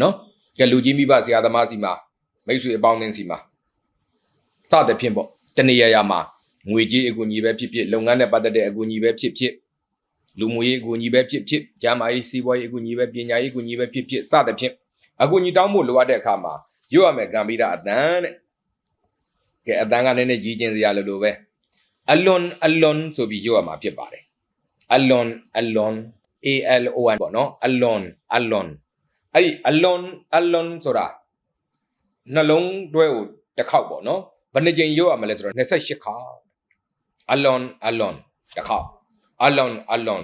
နော်ကဲလူကြီးမိဘဆရာသမားစီမှာမိတ်ဆွေအပေါင်းအသင်းစီမှာစသဖြင့်ပေါ့တနေရာရာမှာငွေကြေးအကူအညီပဲဖြစ်ဖြစ်လုပ်ငန်းနဲ့ပတ်သက်တဲ့အကူအညီပဲဖြစ်ဖြစ်လူမှုရေးအကူအညီပဲဖြစ်ဖြစ်ကျန်းမာရေးစီးပွားရေးအကူအညီပဲပညာရေးအကူအညီပဲဖြစ်ဖြစ်စသဖြင့်အကူအညီတောင်းဖို့လိုအပ်တဲ့အခါမှာရွတ်ရမယ်ကံပြီးတာအတန်တဲ့ကဲအတန်ကလည်းနည်းနည်းရည်ကျင်စရာလိုလိုပဲအလွန်အလွန်ဆိုပြီးရွတ်ရမှာဖြစ်ပါတယ်အလွန်အလွန် A L O N ပေါ့နော်အလွန်အလွန် အဲ့ဒီအလွန်အလွန်ဆိုတာနှလုံးတွဲကိုတစ်ခေါက်ပေါ့နော်ဘယ်နှကြိမ်ရွတ်ရမလဲဆိုတော့28ခါအလွန်အလွန်တစ်ခေါက်အလွန်အလွန်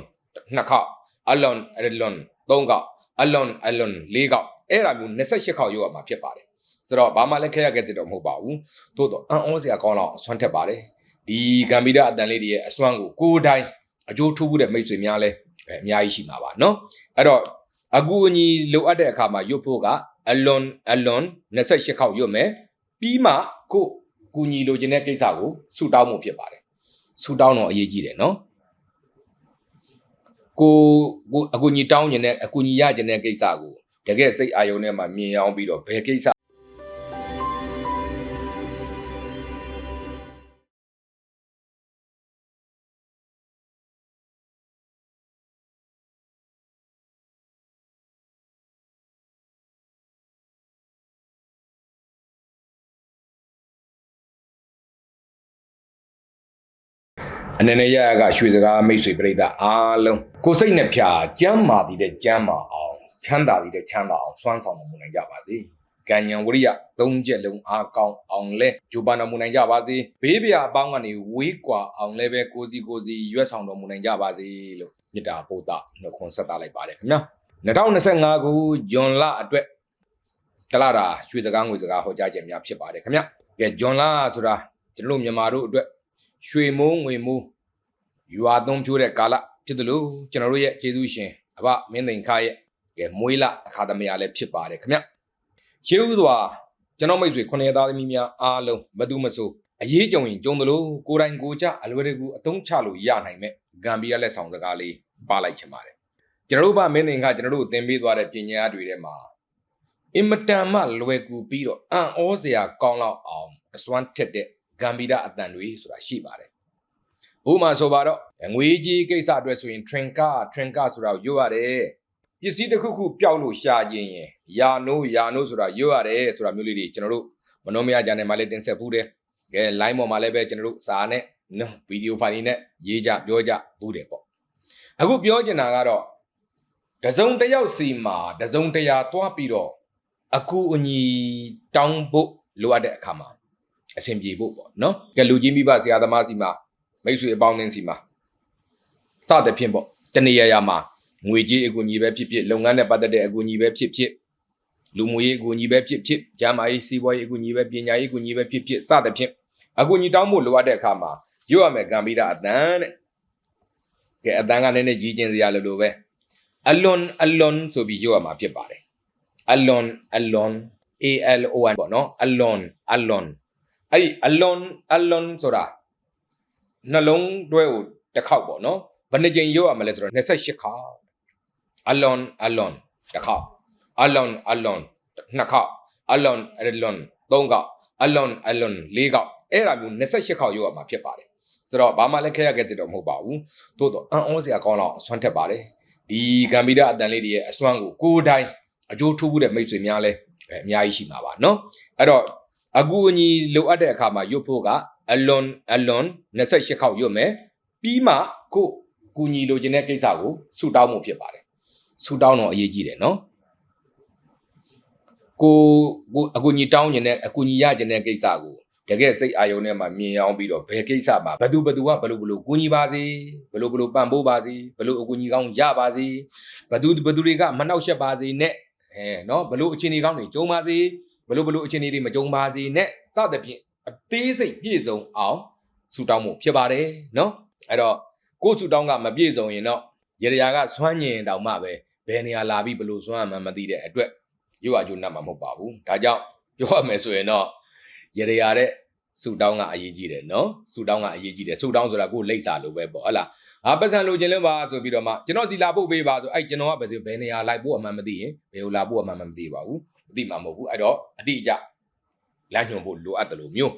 နှစ်ခေါက်အလွန်အလွန်သုံးခေါက်အလွန်အလွန်လေးခေါက်အဲ့ဒါမျိုး28ခေါက်ရွတ်ရမှာဖြစ်ပါတယ်ဆိုတော့ဘာမှလည်းခဲရခဲ့ကြတော့မဟုတ်ပါဘူးသို့တော့အံ့ဩစရာကောင်းတော့အစွမ်းထက်ပါတယ်ဒီဂမ်ဘီဒအတန်လေးတွေရဲ့အစွမ်းကိုကိုယ်တိုင်အကျိုးထူးတဲ့မိတ်ဆွေများလဲအဲအများကြီးရှိမှာပါเนาะအဲ့တော့ အကူအညီလိုအပ်တဲ့အခါမှာရုပ်ဖို့ကအလွန်အလွန်28ခေါက်ရုပ်မယ်ပြီးမှကိုကူညီလိုချင်တဲ့ကိစ္စကိုဆူတောင်းမှုဖြစ်ပါတယ်ဆူတောင်းတော့အရေးကြီးတယ်နော်ကိုကိုအကူအညီတောင်းချင်တဲ့အကူအညီရချင်တဲ့ကိစ္စကိုတကယ်စိတ်အာရုံနဲ့မှမြင်အောင်ပြီးတော့ဘယ်ကိစ္စ အနေနဲ့ရရကရွှေစကားမိတ်ဆွေပြိဿအားလုံးကိုယ်စိတ်နဲ့ဖြာကြမ်းမာတည်တဲ့ကြမ်းမာအောင်ချမ်းသာတည်တဲ့ချမ်းသာအောင်စွမ်းဆောင်မှုနိုင်ကြပါစေ။ကံဉဏ်ဝရိယသုံးချက်လုံးအားကောင်းအောင်လဲဂျိုပါတော်မူနိုင်ကြပါစေ။ဘေးပြအပေါင်းကနေဝေးကွာအောင်လဲပဲကိုစီကိုစီရွက်ဆောင်တော်မူနိုင်ကြပါစေလို့မေတ္တာပို့တာနှုတ်ခွန်းဆက်တာလိုက်ပါတယ်ခင်ဗျာ။2025ခုဂျွန်လအတွက်တလာတာရွှေစကားငွေစကားဟောကြားခြင်းများဖြစ်ပါတယ်ခင်ဗျာ။ကဲဂျွန်လဆိုတာကျွန်တော်တို့မြန်မာတို့အတွက် ရွှေမိုးငွေမိုးယူအားသုံးဖြိုးတဲ့ကာလဖြစ်တယ်လို့ကျွန်တော်တို့ရဲ့ကျေးဇူးရှင်အဘမင်းသိန်ခါရဲ့ကဲမွေးလအခါသမယလည်းဖြစ်ပါတယ်ခင်ဗျရှေးဥစွာကျွန်တော်မိတ်ဆွေခုနှစ်သားသမီးများအားလုံးမသူမဆိုအရေးကြုံရင်ကြုံတယ်လို့ကိုယ်တိုင်ကိုယ်ကြအလွယ်တကူအသုံးချလို့ရနိုင်မဲ့ဂမ်ဘီယာလက်ဆောင်စကားလေးပါလိုက်ချင်ပါတယ်ကျွန်တော်တို့ဗမင်းသိန်ခါကျွန်တော်တို့သင်ပေးသွားတဲ့ပညာတွေထဲမှာအင်မတန်မှလွယ်ကူပြီးတော့အံ့ဩစရာကောင်းလောက်အောင်အစွမ်းထက်တဲ့ ဂမ်ဘီယာအတန်တွေဆိုတာရှိပါတယ်ဥပမာဆိုပါတော့ငွေကြီးကိစ္စအတွက်ဆိုရင် trinka trinka ဆိုတာကိုရွတ်ရတယ်ပစ္စည်းတစ်ခုခုပျောက်လို့ရှာခြင်းရင်ယာနိုးယာနိုးဆိုတာရွတ်ရတယ်ဆိုတာမျိုးလေးတွေကျွန်တော်တို့မနှောမရကြနဲ့မှလည်းတင်ဆက်ဘူးတယ်ကဲ line ပေါ်မှာလည်းပဲကျွန်တော်တို့စာနဲ့နော်ဗီဒီယိုဖိုင်လေးနဲ့ရေးကြပြောကြဘူးတယ်ပေါ့အခုပြောချင်တာကတော့တစုံတစ်ယောက်စီမှာတစုံတရာသွားပြီးတော့အကူအညီတောင်းဖို့လိုအပ်တဲ့အခါမှာ အဆင်ပြေဖို့ပေါ့နော်ကဲလူကြီးမိဘဆရာသမားစီမှာမိတ်ဆွေအပေါင်းအသင်းစီမှာစသဖြင့်ပေါ့တနေရာရာမှာငွေကြေးအကူအညီပဲဖြစ်ဖြစ်လုပ်ငန်းနဲ့ပတ်သက်တဲ့အကူအညီပဲဖြစ်ဖြစ်လူမှုရေးအကူအညီပဲဖြစ်ဖြစ်ကျန်းမာရေးစီးပွားရေးအကူအညီပဲပညာရေးအကူအညီပဲဖြစ်ဖြစ်စသဖြင့်အကူအညီတောင်းဖို့လိုအပ်တဲ့အခါမှာရွတ်ရမယ်ကံပြီးတာအတန်တဲ့ကဲအတန်ကလည်းနည်းနည်းရည်ကျင်စရာလိုလိုပဲအလွန်အလွန်ဆိုပြီးရွတ်ရမှာဖြစ်ပါတယ်အလွန်အလွန် A L O N ပေါ့နော်အလွန်အလွန် အဲ့ဒီအလွန်အလွန်ဆိုတာ နှလုံးတွဲကိုတစ်ခေါက်ပေါ့နော်ဘယ်နှကြိမ်ရွတ်ရမလဲဆိုတော့28ခါအလွန်အလွန်တစ်ခေါက်အလွန်အလွန်နှစ်ခေါက်အလွန်အလွန်သုံးခေါက်အလွန်အလွန်လေးခေါက်အဲ့ဒါမျိုး28ခေါက်ရွတ်ရမှာဖြစ်ပါတယ်ဆိုတော့ဘာမှလည်းခဲရခဲ့ကြတော့မဟုတ်ပါဘူးသို့တော့အံ့ဩစရာကောင်းတော့အစွမ်းထက်ပါတယ်ဒီဂမ်ဘီဒအတန်လေးတွေရဲ့အစွမ်းကိုကိုယ်တိုင်အကျိုးထူးတဲ့မိတ်ဆွေများလဲအဲအများကြီးရှိမှာပါเนาะအဲ့တော့ အကူအညီလိုအပ်တဲ့အခါမှာရွတ်ဖို့ကအလွန်အလွန်28ခေါက်ရွတ်မယ်ပြီးမှကိုယ်ကူညီလိုချင်တဲ့ကိစ္စကိုဆူတောင်းမှုဖြစ်ပါတယ်ဆူတောင်းတော့အရေးကြီးတယ်နော်ကိုကိုအကူညီတောင်းခြင်းနဲ့အကူညီရခြင်းတဲ့ကိစ္စကိုတကယ်စိတ်အာရုံနဲ့မှမြင်အောင်ပြီးတော့ဘယ်ကိစ္စမှာဘယ်သူဘယ်သူကဘယ်လိုဘယ်လိုကူညီပါစေဘယ်လိုဘယ်လိုပံ့ပိုးပါစေဘယ်လိုအကူညီကောင်းရပါစေဘယ်သူဘယ်သူတွေကမနှောက်ယှက်ပါစေနဲ့အဲနော်ဘယ်လိုအခြေအနေကောင်းတွေကြုံပါစေ ဘယ်လိုဘယ်လိုအခြေအနေတွေမကြုံပါစေနဲ့စသဖြင့်အသေးစိတ်ပြည့်စုံအောင်ဆူတောင်းမှုဖြစ်ပါတယ်နော်အဲ့တော့ကိုယ်ဆူတောင်းကမပြည့်စုံရင်တော့ရေရရာကစွမ်းညင်တောင်မှပဲဘယ်နေရာလာပြီးဘယ်လိုစွမ်းမှမသိတဲ့အတွက်ရုပ်အကျိုးနတ်မှာမဟုတ်ပါဘူးဒါကြောင့်ပြောရမယ်ဆိုရင်တော့ရေရရာတဲ့ဆူတောင်းကအရေးကြီးတယ်နော်ဆူတောင်းကအရေးကြီးတယ်ဆူတောင်းဆိုတာကိုယ်လိပ်စာလိုပဲပေါ့ဟုတ်လားအာပတ်စံလိုချင်လဲပါဆိုပြီးတော့မှကျွန်တော်စီလာဖို့ပေးပါဆိုအဲ့ကျွန်တော်ကဘယ်ဘယ်နေရာလိုက်ဖို့အမှန်မသိရင်ဘယ်ကိုလာဖို့အမှန်မသိပါဘူး မသိမှာမဟုတ်ဘူးအဲ့တော့အတိအကျလမ်းညွှန်ဖို့လိုအပ်တယ်လို့မျိုး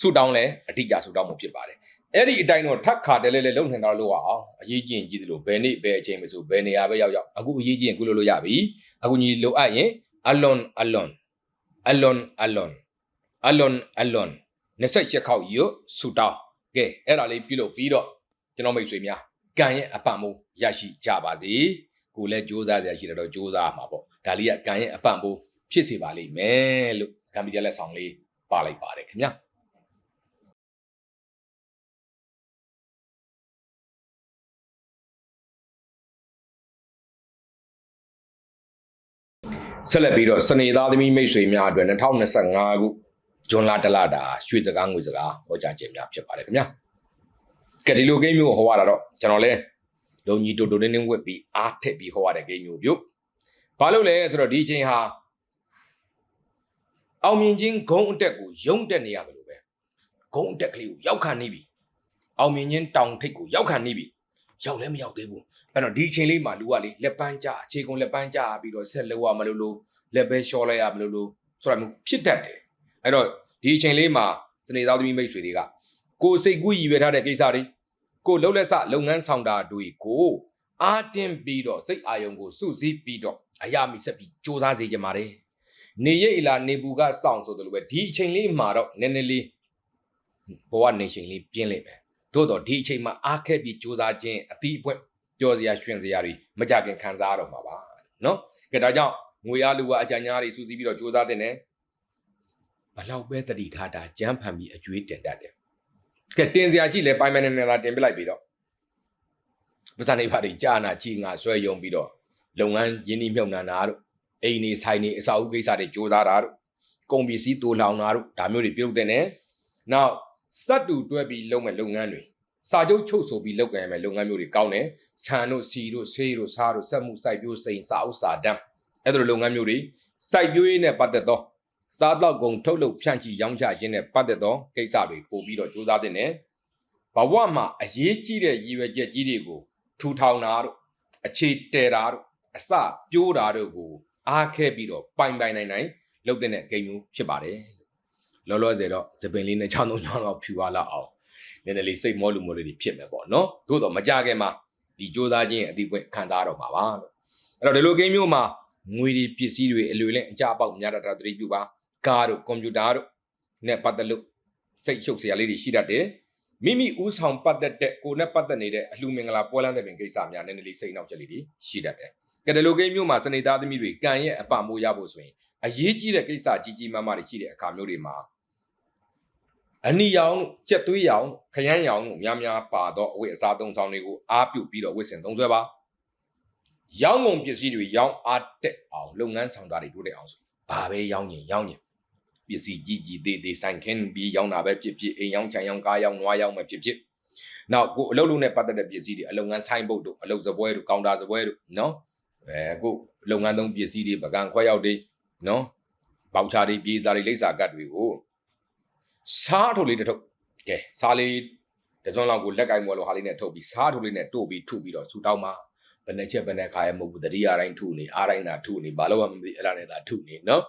ဆူတောင်းလဲအတိအကျဆူတောင်းမှုဖြစ်ပါတယ်အဲ့ဒီအတိုင်းတော့ထပ်ခါတယ်လဲလဲလုံနေတော့လို့အောင်အရေးကြီးရင်ကြီးတယ်လို့ဘယ်နေ့ဘယ်အချိန်မဆိုဘယ်နေရာပဲရောက်ရောက်အခုအရေးကြီးရင်ကုလို့လို့ရပြီအခုညီလိုအပ်ရင် alone alone alone alone alone alone 28ခေါက်ရွတ်ဆူတောင်းကဲအဲ့ဒါလေးပြုလုပ်ပြီးတော့ကျွန်တော်မိတ်ဆွေများကံရဲ့အပံ့မိုးရရှိကြပါစေကိုလည်းစူးစမ်းရရှိတယ်တော့စူးစမ်းမှာပေါ့ ဒါလေးကကံရဲ့အပံ့မိုးဖြစ်စေပါလိမ့်မယ်လို့ကံပီတလက်ဆောင်လေးပါလိုက်ပါတယ်ခင်ဗျာဆက်လက်ပြီးတော့စနေသားသမီးမိတ်ဆွေများအတွက်2025ခုဂျွန်လာတလတာရွှေစကားငွေစကားဟောကြားခြင်းများဖြစ်ပါတယ်ခင်ဗျာကဲဒီလိုဂိမ်းမျိုးဟောရတာတော့ကျွန်တော်လဲလုံကြီးတိုတိုတင်းတင်းဝက်ပြီးအားထက်ပြီးဟောရတဲ့ဂိမ်းမျိုးပြုတ် ဘာလို့လဲဆိုတော့ဒီချိန်ဟာအောင်မြင်ခြင်းဂုံအတက်ကိုယုံတက်နေရတယ်လို့ပဲဂုံအတက်ကလေးကိုရောက်ခံနေပြီအောင်မြင်ခြင်းတောင်ထိပ်ကိုရောက်ခံနေပြီရောက်လည်းမရောက်သေးဘူးအဲ့တော့ဒီအချိန်လေးမှာလူကလေလက်ပန်းကြအခြေကုန်လက်ပန်းကြပြီးတော့ဆက်လောက်ရမလို့လို့လက်ပဲလျှော်လိုက်ရမလို့လို့ဆိုတာမျိုးဖြစ်တတ်တယ်အဲ့တော့ဒီအချိန်လေးမှာစနေသားသမီးမိတ်ဆွေတွေကကိုစိတ်ကူးရည်ရွယ်ထားတဲ့ကိစ္စတွေကိုလှုပ်လက်စလုပ်ငန်းဆောင်တာတွေကိုအားတင်းပြီးတော့စိတ်အာယုံကိုစုစည်းပြီးတော့ အရာမီဆက်ပြီးစ조사စေကြပါတယ်နေရိပ်အလားနေပူကစောင့်ဆိုတယ်လို့ပဲဒီအချိန်လေးမှာတော့နည်းနည်းလေးဘဝနေချိန်လေးပြင်းလိမ့်မယ်သို့တော့ဒီအချိန်မှာအားခက်ပြီးစ조사ခြင်းအသီးအပွင့်ပျော်စရာရွှင်စရာတွေမကြခင်ခံစားရတော့မှာပါနော်ကဲဒါကြောင့်ငွေရလူကအကြံညာတွေစူးစီးပြီးတော့စ조사တဲ့နဲ့ဘလောက်ပဲတတိထားတာကြမ်းဖန်ပြီးအကျွေးတင်တတ်တယ်ကဲတင်စရာရှိလဲပိုင်မန်နေနေတာတင်ပြလိုက်ပြီးတော့ပစံနေပါတွေကြာနာချီငါဆွဲယုံပြီးတော့ လုပ်ငန်းရင်းနှီးမြှုပ်နှံတာတို့အိမ်နေဆိုင်နေအစာအုပ်ကိစ္စတွေစ조사တာတို့ကုန်ပစ္စည်းတူလောင်တာတို့ဒါမျိုးတွေပြုလုပ်တဲ့နဲ့နောက်စက်တူတွဲပြီးလုပ်မဲ့လုပ်ငန်းတွေစာချုပ်ချုပ်ဆိုပြီးလုပ်ကြရမယ်လုပ်ငန်းမျိုးတွေကောင်းတယ်ဆန်တို့စီတို့ဆေးတို့စားတို့စက်မှုစိုက်ပျိုးစိန်စာအုပ်စာတမ်းအဲ့လိုလုပ်ငန်းမျိုးတွေစိုက်ပျိုးရေးနဲ့ပတ်သက်သောစားတော့ကုန်ထုတ်လုပ်ဖြန့်ချီရောင်းချခြင်းနဲ့ပတ်သက်သောကိစ္စတွေပို့ပြီးတော့စူးစမ်းတဲ့နဲ့ဘဝမှာအရေးကြီးတဲ့ရည်ရွယ်ချက်ကြီးတွေကိုထူထောင်တာတို့အခြေတည်တာတို့ အစပြိုးတာတို့ကိုအားခဲပြီးတော့ပိုင်ပိုင်နိုင်နိုင်လုပ်တဲ့ဂိမ်းမျိုးဖြစ်ပါတယ်လောလောဆယ်တော့သပင်လေးနဲ့ချောင်းသုံးချောင်းတော့ဖြူသွားလောက်အောင်နည်းနည်းလေးစိတ်မောလူမောလေးတွေဖြစ်မယ်ပေါ့နော်သို့တော့မကြခင်မှာဒီစူးစမ်းခြင်းအတိအပွင့်ခံစားတော့မှာပါလို့အဲ့တော့ဒီလိုဂိမ်းမျိုးမှာငွေတွေပစ္စည်းတွေအလွယ်လင်းအကြပေါက်များတာသတိပြုပါကားတို့ကွန်ပျူတာတို့နဲ့ပတ်သက်လို့စိတ်ရှုပ်စရာလေးတွေရှိတတ်တယ်မိမိဥဆောင်ပတ်သက်တဲ့ကိုနဲ့ပတ်သက်နေတဲ့အလှမင်္ဂလာပွဲလန်းတဲ့ပင်ကိစ္စများနည်းနည်းလေးစိတ်နှောက်ချက်လေးတွေရှိတတ်တယ် ကဲဒီလိုကိန်းမျိုးမှာစနေသားသမီးတွေကံရဲ့အပမိုးရဖို့ဆိုရင်အရေးကြီးတဲ့ကိစ္စကြီးကြီးမားမားတွေရှိတဲ့အခါမျိုးတွေမှာအနီရောင်တို့ကြက်သွေးရောင်ခရမ်းရောင်တို့များများပါတော့အဝတ်အစားသုံးဆောင်တွေကိုအားပြုပြီးတော့ဝတ်ဆင်သုံးစွဲပါရောင်းကုန်ပစ္စည်းတွေရောင်းအားတက်အောင်လုပ်ငန်းဆောင်တာတွေတိုးတက်အောင်ဆိုဘာပဲရောင်းရင်ရောင်းရင်ပစ္စည်းကြီးကြီးသေးသေးဆိုင်ခင်းပြီးရောင်းတာပဲဖြစ်ဖြစ်အိမ်ရောင်းခြံရောင်းကားရောင်းနွားရောင်းပဲဖြစ်ဖြစ်နောက်ကိုအလုပ်လုပ်နဲ့ပတ်သက်တဲ့ပစ္စည်းတွေအလုပ်ငန်းဆိုင်ဘုတ်တို့အလုပ်စပွဲတို့ကောင်တာစပွဲတို့နော် အဲကိုလုပ်ငန်းသုံးပစ္စည်းတွေပကံခွဲရောက်တွေနော်ပေါချာတွေပြေးသားတွေလိပ်စာကတ်တွေကိုစားထုတ်လေးတစ်ထုပ်ကဲစားလေးတစုံလောက်ကိုလက်ကင်မော်လိုဟာလေးနဲ့ထုတ်ပြီးစားထုတ်လေးနဲ့တို့ပြီးထုပြီးတော့ဆူတောင်းမှာဘယ်နဲ့ချက်ဘယ်နဲ့ခါရမဟုတ်ဘူးတတိယတိုင်းထုနေအားတိုင်းသာထုနေဘာလို့မှမသိအဲ့ဒါနဲ့သာထုနေနော်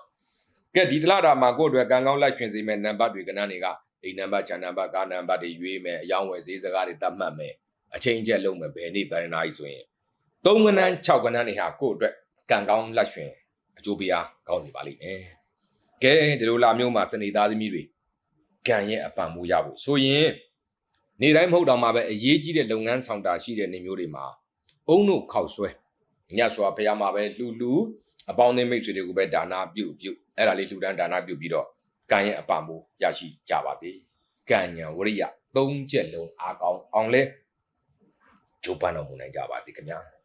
ကဲဒီတလားတာမှာကိုယ့်အတွက်ကံကောင်းလိုက်ရှင်စေမဲ့နံပါတ်တွေကဏ္ဍတွေကအိမ်နံပါတ်ခြံနံပါတ်ကားနံပါတ်တွေရွေးမယ်အယောင်းဝယ်ဈေးစကားတွေတတ်မှတ်မယ်အချိန်ကျက်လုံးမယ်ဘယ်နေ့ဘယ်နာကြီးဆိုရင် သုံးကဏ္ဍ6ကဏ္ဍတွေဟာကိုယ့်အတွက်ကံကောင်းလက်ရှင်အကျိုးပေးအားကောင်းနေပါလိမ့်မယ်ကဲဒီလိုလာမျိုးမှာစနေသားသမီးတွေကံရဲ့အပံမိုးရဖို့ဆိုရင်နေတိုင်းမဟုတ်တော့မှပဲအရေးကြီးတဲ့လုပ်ငန်းဆောင်တာရှိတဲ့နေမျိုးတွေမှာအုံတို့ခောက်ဆွဲညစွာဖះမှာပဲလှူလှူအပေါင်းအသင်းမိတ်ဆွေတွေကိုပဲဒါနာပြုတ်ပြုတ်အဲ့ဒါလေးလှူဒန်းဒါနာပြုတ်ပြီးတော့ကံရဲ့အပမိုးရရှိကြပါစေကံညာဝရိယသုံးချက်လုံးအားကောင်းအောင်လဲဂျိုးပန်းတော်မူနိုင်ကြပါစေခင်ဗျာ